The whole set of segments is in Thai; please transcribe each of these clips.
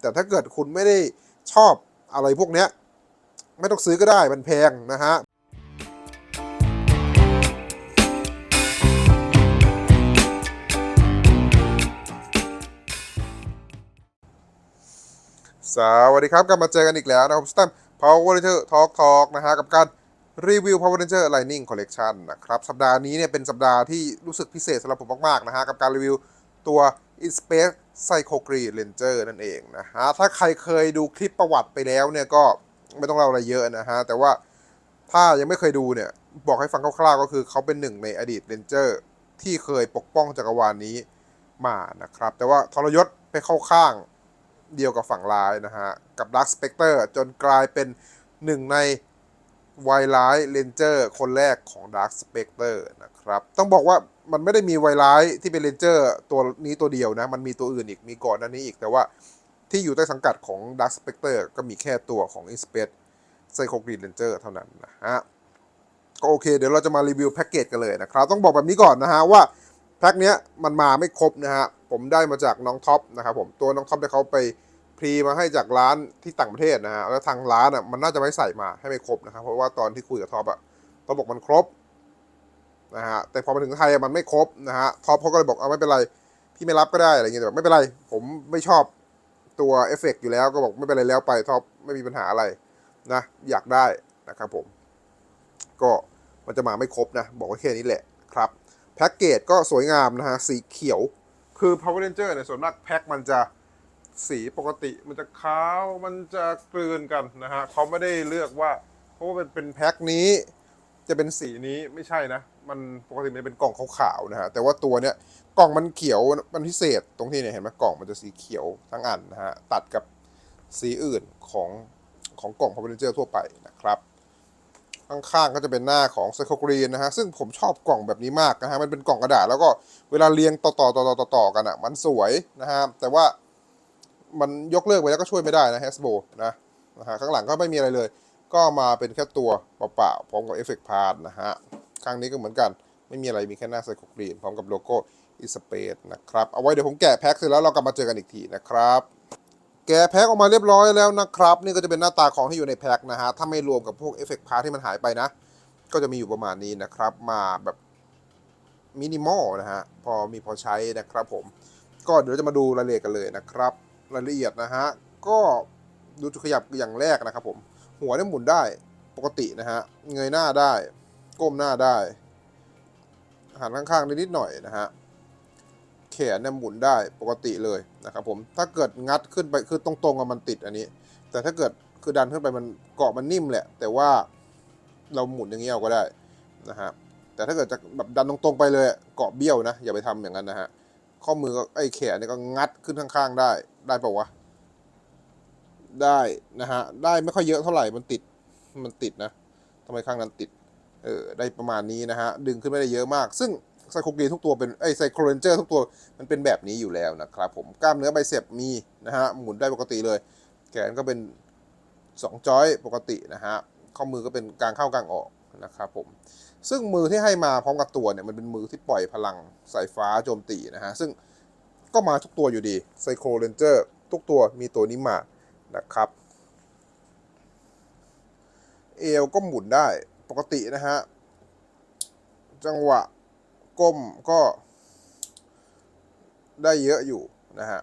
แต่ถ้าเกิดคุณไม่ได้ชอบอะไรพวกเนี้ย ไม่ต้องซื้อก็ได้มันแพงนะฮะสวัสดีครับกลับมาเจอกันอีกแล้วนะครับสตัม Power Ranger Talk Talk นะฮะกับการรีวิว Power Ranger Lightning Collection นะครับสัปดาห์นี้เนี่ยเป็นสัปดาห์ที่รู้สึกพิเศษสำหรับผมมากๆนะฮะกับการรีวิวตัว In Space Psycho Green Ranger นั่นเองนะฮะถ้าใครเคยดูคลิปประวัติไปแล้วเนี่ยก็ไม่ต้องเล่าอะไรเยอะนะฮะ แต่ว่าถ้ายังไม่เคยดูเนี่ย บอกให้ฟังคร่าวๆก็คือเขาเป็นหนึ่งในอดีตเรนเจอร์ที่เคยปกป้องจักรวาลนี้มานะครับ แต่ว่าทรยศไปเข้าข้างเดียวกับฝั่งร้ายนะฮะ กับ Dark Spectre จนกลายเป็นหนึ่งใน ไวร้ายเลนเจอร์คนแรกของ Dark Spectre นะครับ ต้องบอกว่ามันไม่ได้มีไวร้ายที่เป็นเลนเจอร์ตัวนี้ตัวเดียวนะ มันมีตัวอื่นอีกมีก่อนหน้านี้อีก แต่ว่าที่อยู่ใต้สังกัดของ Dark Spectre ก็มีแค่ตัวของ i n s p e c t Psycho Green Ranger เท่านั้นนะฮะ ก็โอเค เดี๋ยวเราจะมารีวิวแพ็กเกจกันเลยนะครับ ต้องบอกแบบนี้ก่อนนะฮะว่าแพ็คเนี้ยมันมาไม่ครบนะฮะ ผมได้มาจากน้องท็อปนะครับผมตัวน้องท็อปเนี่ยเขาไป พรีมาให้จากร้านที่ต่างประเทศนะฮะแล้วทางร้านอะมันน่าจะไม่ใส่มาให้ไม่ครบนะครับเพราะว่าตอนที่คุยกับท็อปอะท็อปบอกมันครบนะฮะแต่พอมาถึงไทยมันไม่ครบนะฮะท็อปเขาก็เลยบอกเอาไม่เป็นไรพี่ไม่รับก็ได้อะไรเงี้ยแต่แบบไม่เป็นไร ผมไม่ชอบตัวเอฟเฟกต์อยู่แล้วก็บอกไม่เป็นไรแล้วไปท็อปไม่มีปัญหาอะไรนะอยากได้นะครับผมก็มันจะมาไม่ครบนะ บอกว่าแค่นี้แหละครับแพ็กเกจก็สวยงามนะฮะสีเขียวคือ Power Ranger เนี่ยส่วนมากแพ็คมันจะ สีปกติมันจะขาวมันจะกลืนกันนะฮะเขาไม่ได้เลือกว่าเพราะว่าเป็นแพ็คนี้ จะเป็นสีนี้ไม่ใช่นะ มันปกติมันเป็นกล่องขาวๆนะฮะแต่ว่าตัวเนี้ยกล่องมันเขียวมันพิเศษตรงที่เนี่ยเห็นไหมกล่องมันจะสีเขียวทั้งอันนะฮะตัดกับสีอื่นของของกล่อง Power Ranger ทั่วไปนะครับข้างๆก็จะเป็นหน้าของไซโคกรีนนะฮะซึ่งผมชอบกล่องแบบนี้มากนะฮะมันเป็นกล่องกระดาษแล้วก็เวลาเรียงต่อๆต่อๆต่อๆกันอะมันสวยนะฮะแต่ว่า มันยกเลิกไปแล้วก็ช่วยไม่ได้นะแฮสโบนะนะฮะข้างหลังก็ไม่มีอะไรเลย ก็มาเป็นแค่ตัวเปล่าๆพร้อมกับเอฟเฟกต์พาร์นะฮะข้างนี้ก็เหมือนกัน ไม่มีอะไรมีแค่หน้าไซโคกรีนพร้อมกับโลโก้อิสเปดนะครับ เอาไว้เดี๋ยวผมแกะแพ็คเสร็จแล้วเรากลับมาเจอกันอีกทีนะครับแกะแพ็คออกมาเรียบร้อยแล้วนะครับ นี่ก็จะเป็นหน้าตาของที่อยู่ในแพ็คนะฮะถ้าไม่รวมกับพวกเอฟเฟกต์พาร์ที่มันหายไปนะ ก็จะมีอยู่ประมาณนี้นะครับ มาแบบมินิมอลนะฮะพอมีพอใช้นะครับผมก็เดี๋ยวจะมาดูรายละเอียดกันเลยนะครับ รายละเอียดนะฮะ ก็ดูจุดขยับอย่างแรกนะครับผม หัวเนี่ยหมุนได้ปกตินะฮะ เงยหน้าได้ ก้มหน้าได้ หันข้างๆนิดหน่อยนะฮะ แขนเนี่ยหมุนได้ปกติเลยนะครับผม ถ้าเกิดงัดขึ้นไปคือตรงๆอะมันติดอันนี้ แต่ถ้าเกิดคือดันขึ้นไปมันเกาะมันนิ่มแหละ แต่ว่าเราหมุนอย่างนี้เอาก็ได้นะฮะ แต่ถ้าเกิดจะแบบดันตรงๆไปเลยเกาะเบี้ยวนะอย่าไปทำอย่างนั้นนะฮะ ข้อมือก็ไอ้แขนเนี่ยก็งัดขึ้นข้างๆได้ ได้ปะวะ ได้นะฮะ ได้ไม่ค่อยเยอะเท่าไหร่ มันติด มันติดนะทำไมข้างนั้นติด เออ ได้ประมาณนี้นะฮะ ดึงขึ้นไม่ได้เยอะมาก ซึ่งไซโคกรีนทุกตัวเป็น ไอไซโครเรนเจอร์ทุกตัวมันเป็นแบบนี้อยู่แล้วนะครับผม กล้ามเนื้อไบเซปมีนะฮะ หมุนได้ปกติเลย แขนก็เป็นสองจอยปกตินะฮะ ข้อมือก็เป็นกลางเข้ากลางออกนะครับผม ซึ่งมือที่ให้มาพร้อมกับตัวเนี่ยมันเป็นมือที่ปล่อยพลังสายฟ้าโจมตีนะฮะ ซึ่ง ก็มาทุกตัวอยู่ดีไซโครเรนเจอร์ทุกตัวมีตัวนี้มานะครับเอวก็หมุนได้ปกตินะฮะ จังหวะก้มก็ได้เยอะอยู่นะฮะ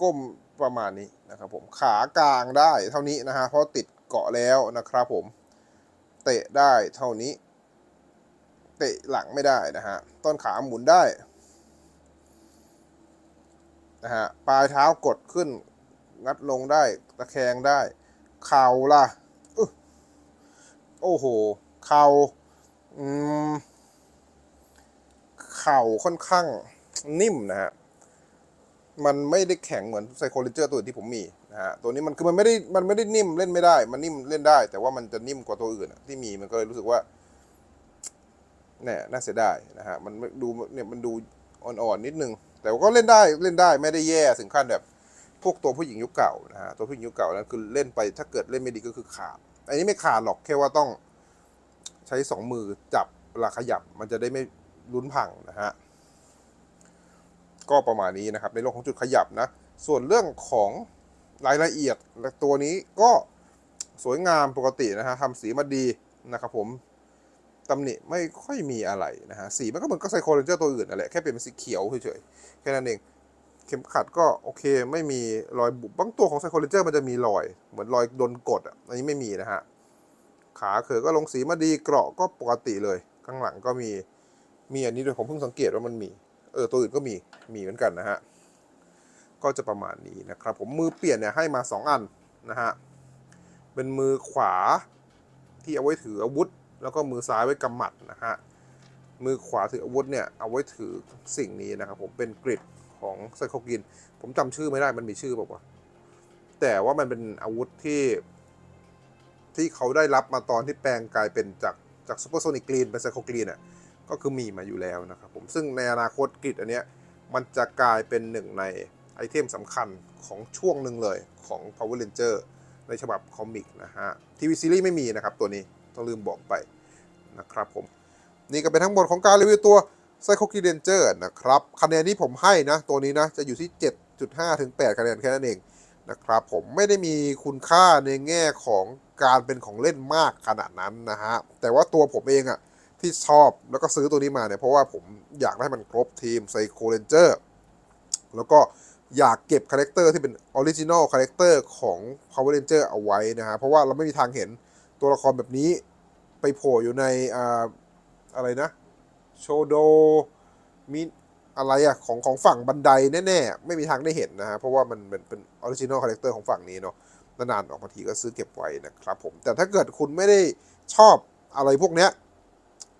ก้มประมาณนี้นะครับผมขากลางได้เท่านี้นะฮะ เพราะติดเกาะแล้วนะครับผม เตะได้เท่านี้ เตะหลังไม่ได้นะฮะ ต้นขาหมุนได้นะฮะ ปลายเท้ากดขึ้น งัดลงได้ ตะแคงได้ เข่าล่ะ โอ้โห เข่า อืม เข่าค่อนข้างนิ่มนะฮะ มันไม่ได้แข็งเหมือนไซโคลิเจอร์ตัวอื่นที่ผมมีนะฮะ ตัวนี้มันคือมันไม่ได้ มันไม่ได้นิ่มเล่นไม่ได้ มันนิ่มเล่นได้ แต่ว่ามันจะนิ่มกว่าตัวอื่นที่มี มันก็เลยรู้สึกว่า เนี่ยน่าเสียดายนะฮะมันดูเนี่ยมันดูอ่อนๆนิดนึง แต่ว่าก็เล่นได้เล่นได้ไม่ได้แย่ถึงขั้นแบบพวกตัวผู้หญิงยุคเก่านะฮะตัวผู้หญิงยุคเก่านั้นคือเล่นไปถ้าเกิดเล่นไม่ดีก็คือขาด อันนี้ไม่ขาดหรอกแค่ว่าต้องใช้สองมือจับเวลาขยับมันจะได้ไม่ลุ้นพังนะฮะก็ประมาณนี้นะครับ ในเรื่องของจุดขยับนะ ส่วนเรื่องของรายละเอียดตัวนี้ก็สวยงามปกตินะฮะทำสีมาดีนะครับผม ตำหนิไม่ค่อยมีอะไรนะฮะสีมันก็เหมือนกับไซโคเลนเจอร์ตัวอื่นนั่นแหละแค่เปลี่ยนเป็นสีเขียวเฉยๆแค่นั้นเองเข็มขัดก็โอเคไม่มีรอยบุบบางตัวของไซโคเลนเจอร์มันจะมีรอย เหมือนรอยโดนกดอะอันนี้ไม่มีนะฮะขาเขือก็ลงสีมาดีเกราะก็ปกติเลย ข้างหลังก็มีมีอันนี้ด้วยผมเพิ่งสังเกตว่ามันมีเออตัวอื่นก็มีมีเหมือนกันนะฮะก็จะประมาณนี้นะครับ ผมมือเปลี่ยนเนี่ยให้มา 2 อันนะฮะเป็นมือขวาที่เอาไว้ถืออาวุธ แล้วก็มือซ้ายไว้กำหมัดนะฮะ มือขวาถืออาวุธเนี่ยเอาไว้ถือสิ่งนี้นะครับผมเป็นกริดของไซโคกิน ผมจำชื่อไม่ได้มันมีชื่อบอกว่า แต่ว่ามันเป็นอาวุธที่ ที่เขาได้รับมาตอนที่แปลงกลายเป็นจากจากซูเปอร์โซนิกกรีนเป็นไซโคกรีนอะก็คือมีมาอยู่แล้วนะครับผมซึ่งในอนาคตกริดอันเนี้ยมันจะกลายเป็นหนึ่งในไอเทมสำคัญของช่วงหนึ่งเลยของ Power Ranger ในฉบับคอมิกนะฮะทีวีซีรีส์ไม่มีนะครับตัวนี้ ต้องลืมบอกไปนะครับผม นี่ก็เป็นทั้งหมดของการรีวิวตัว Psycho k i d a n g e r นะครับคะแนนที่ผมให้นะ ตัวนี้นะ จะอยู่ที่ 7.5 ถึง 8 คะแนนแค่นั้นเองนะครับผมไม่ได้มีคุณค่าในแง่ของการเป็นของเล่นมากขนาดนั้นนะฮะ แต่ว่าตัวผมเองอะที่ชอบแล้วก็ซื้อตัวนี้มาเนี่ย เพราะว่าผมอยากให้มันครบทีม Psycho Ranger แล้วก็อยากเก็บคาแรคเตอร์ที่เป็นออริจินอลคาแรคเตอร์ของ Power Ranger เอาไว้นะฮะ เพราะว่าเราไม่มีทางเห็นตัวละครแบบนี้ ไปโผล่อยู่ในอ่าอะไรนะ โชโดมีอะไรอะของของฝั่งบันไดแน่ๆ ไม่มีทางได้เห็นนะฮะ เพราะว่ามันเป็นเป็นออริจินอลคาแรคเตอร์ของฝั่งนี้เนาะนานๆออกมาทีก็ซื้อเก็บไว้นะครับผม แต่ถ้าเกิดคุณไม่ได้ชอบอะไรพวกเนี้ย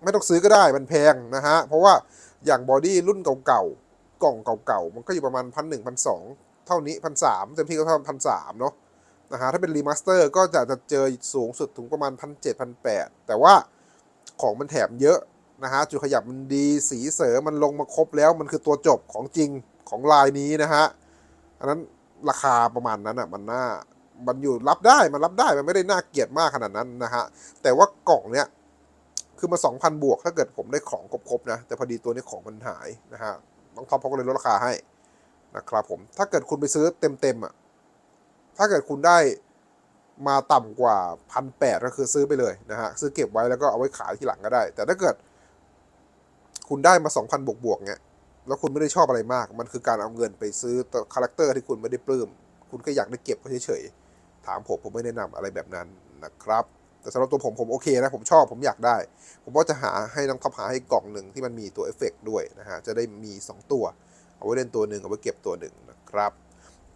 ไม่ต้องซื้อก็ได้มันแพงนะฮะ เพราะว่าอย่างบอดี้รุ่นเก่าๆ กล่องเก่าๆ มันก็อยู่ประมาณพันหนึ่งพันสองเท่านี้พันสามเต็มที่ก็เท่าพันสามเนาะ นะฮะถ้าเป็นรีมาสเตอร์ก็จะจะเจอสูงสุดถึงประมาณพันเจ็ดพันแปดแต่ว่าของมันแถมเยอะนะฮะจุดขยับมันดีสีเสริมมันลงมาครบแล้วมันคือตัวจบของจริงของลายนี้นะฮะอันนั้นราคาประมาณนั้นอะมันน่ามันอยู่รับได้มันรับได้มันไม่ได้น่าเกลียดมากขนาดนั้นนะฮะแต่ว่ากล่องเนี้ยคือมา 2,000 บวกถ้าเกิดผมได้ของครบๆนะ แต่พอดีตัวนี้ของมันหายนะฮะน้องท็อปเขาก็เลยลดราคาให้นะครับผมถ้าเกิดคุณไปซื้อเต็มๆอะ ถ้าเกิดคุณได้มาต่ำกว่าพันแปดก็คือซื้อไปเลยนะฮะซื้อเก็บไว้แล้วก็เอาไว้ขายทีหลังก็ได้ แต่ถ้าเกิด คุณได้มา2,000บวกบวกๆเนี่ยแล้วคุณไม่ได้ชอบอะไรมาก มันคือการเอาเงินไปซื้อคาแรคเตอร์ที่คุณไม่ได้ปลื้มคุณก็อยากได้เก็บเขาเฉยๆถามผมผมไม่แนะนำอะไรแบบนั้นนะครับ แต่สำหรับตัวผมผมโอเคนะผมชอบผมอยากได้ ผมก็จะหาให้น้องท็อปหาให้กล่องหนึ่งที่มันมีตัวเอฟเฟกต์ด้วยนะฮะจะได้มี 2 ตัว เอาไว้เล่นตัวหนึ่งเอาไว้เก็บตัวหนึ่งนะครับ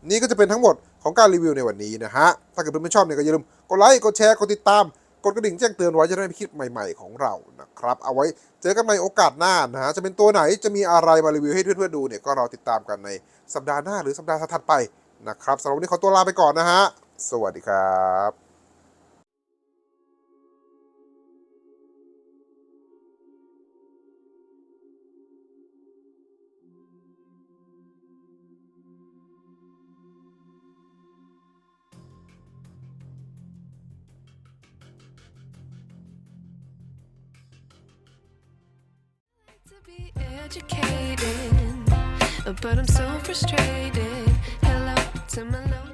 นี่ก็จะเป็นทั้งหมด ของการรีวิวในวันนี้นะฮะ ถ้าเกิดเพื่อนๆชอบเนี่ยก็อย่าลืมกดไลค์ กดแชร์ กดติดตาม กดกระดิ่งแจ้งเตือนไว้จะได้ไม่คลิปใหม่ๆของเรานะครับ เอาไว้เจอกันใหม่โอกาสหน้านะฮะ จะเป็นตัวไหนจะมีอะไรมารีวิวให้เพื่อนๆดูเนี่ยก็รอติดตามกันในสัปดาห์หน้าหรือสัปดาห์ถัดไปนะครับสำหรับวันนี้ขอตัวลาไปก่อนนะฮะ สวัสดีครับ but I'm so frustrated. Hello to my lonely.